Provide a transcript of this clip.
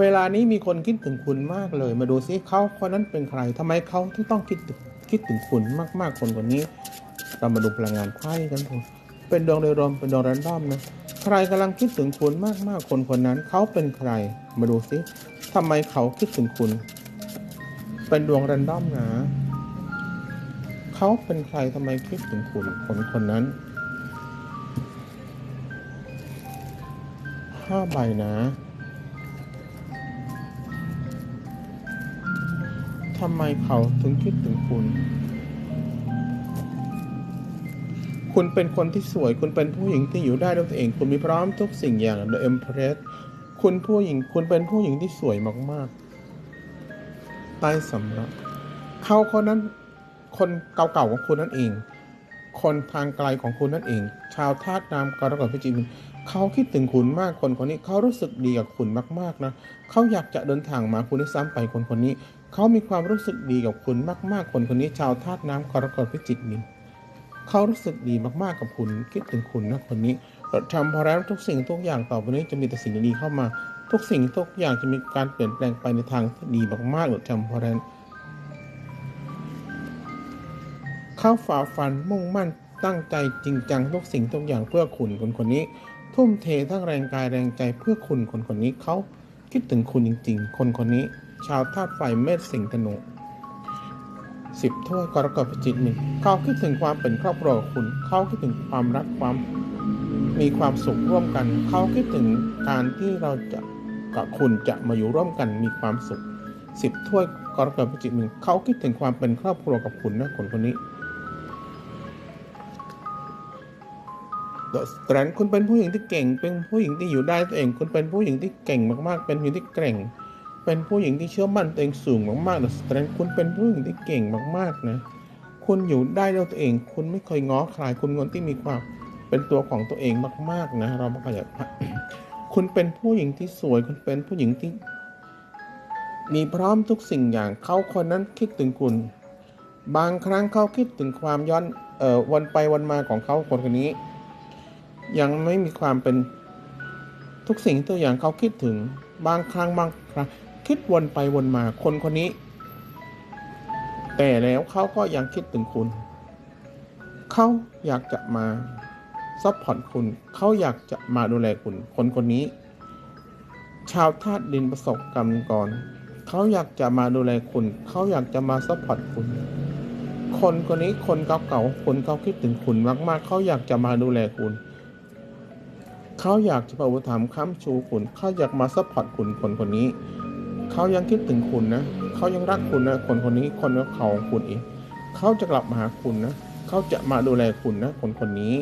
เวลานี้มีคนคิดถึงคุณมากเลย มาดูซิเขาคนนั้นเป็นใครทำไมเขาถึงต้องคิดถึงคิดถึงคุณมาก ๆ คนคนนี้ เรามาดูพลังงานไพ่กันเถอะเป็นดวงโดยรวมเป็นดวงแรนดอมนะใครกำลังคิดถึงคุณมาก ๆ คนคนนั้นเขาเป็นใคร มาดูซิทำไมเขาคิดถึงคุณ เป็นดวงแรนดอมนะเขาเป็นใครทำไมคิดถึงคุณคนคนนั้นห้าใบนะำไมเขาถึงคิดถึงคุณ คุณเป็นคนที่สวย คุณเป็นผู้หญิงที่อยู่ได้ด้วยตัวเอง คุณมีพร้อมทุกสิ่งอย่าง The Empress คุณผู้หญิง คุณเป็นผู้หญิงที่สวยมากๆ ใต้สำรับเขาคนนั้น คนเก่าๆของคุณนั่นเอง คนทางไกลของคุณนั่นเอง ชาวธาตุน้ำกรกฎพิจิกเขาคิดถึงคุณมากคนคนนี้เขารู้สึกดีกับคุณมากๆนะเขาอยากจะเดินทางมาคุณด้วยซ้ำไปคนคนนี้ เขามีความรู้สึกดีกับคุณมากๆ คนคนนี้ชาวธาตุน้ำกรกฎพิจิกนี่เขารู้สึกดีมากๆกับคุณคิดถึงคุณนะคนนี้เราทำพอแล้วทุกสิ่งทุกอย่างต่อไปนี้จะมีแต่สิ่งดีเข้ามา ทุกสิ่งทุกอย่างจะมีการเปลี่ยนแปลงไปในทางที่ดีมากๆเราทำพอแล้วเขาฝ่าฟันมุ่งมั่นตั้งใจจริงจังทุกสิ่งทุกอย่างเพื่อคุณคนคนนี้ ทุ่มเททั้งแรงกายแรงใจเพื่อคุณคนคนนี้เขาคิดถึงคุณจริง ๆ คนคนนี้ ชาวธาตุไฟเมษสิงห์ธนูสิบถ้วยกรกฎจิกหนึ่งเขาคิดถึงความเป็นครอบครัวคุณ เขาคิดถึงความรักความมีความสุขร่วมกัน เขาคิดถึงการที่เราจะกับคุณจะมาอยู่ร่วมกันมีความสุขสิบถ้วยกรกฎจิกหนึ่งเขาคิดถึงความเป็นครอบครัวกับคุณนะคนคนนี้ The Strength คุณเป็นผู้หญิงที่เก่ง เป็นผู้หญิงที่อยู่ได้ตัวเอง คุณเป็นผู้หญิงที่เก่งมากๆ เป็นผู้หญิงที่เก่ง เป็นผู้หญิงที่เชื่อมั่นตัวเองสูงมากๆ The Strength คุณเป็นผู้หญิงที่เก่งมากๆนะ คุณอยู่ได้ด้วยตัวเอง คุณไม่เคยง้อใครคุณเป็นคนที่มีความเป็นตัวของตัวเองมาก ๆนะ เราไม่ขยับคุณเป็นผู้หญิงที่สวย คุณเป็นผู้หญิงที่ มีพร้อมทุกสิ่งอย่างเขาคนนั้นคิดถึงคุณ บางครั้งเขาคิดถึงความย้อนเอ่อวันไปวันมาของเขาคนคนนี้ ยังไม่มีความเป็นทุกสิ่งตัวอย่างเขาคิดถึงบางครั้งบางครั้ง คิดวนไปวนมาคนคนนี้ แต่แล้วเขาก็ยังคิดถึงคุณ เขาอยากจะมาซัพพอร์ตคุณ เขาอยากจะมาดูแลคุณ คนคนนี้ ชาวธาตุดินประสบกรรมก่อนเขาอยากจะมาดูแลคุณ เขาอยากจะมาซัพพอร์ตคุณ คนคนนี้คนเก่าๆ คนเขาคิดถึงคุณมากๆ เขาอยากจะมาดูแลคุณ เขาอยากจะประอุปถัมภ์ค้ำชูคุณ เขาอยากมาซัพพอร์ตคุณคนคนนี้ เขายังคิดถึงคุณนะเขายังรักคุณนะคนคนนี้คนของเขาของคุณเองเขาจะกลับมาหาคุณนะเขาจะมาดูแลคุณนะคนคนนี้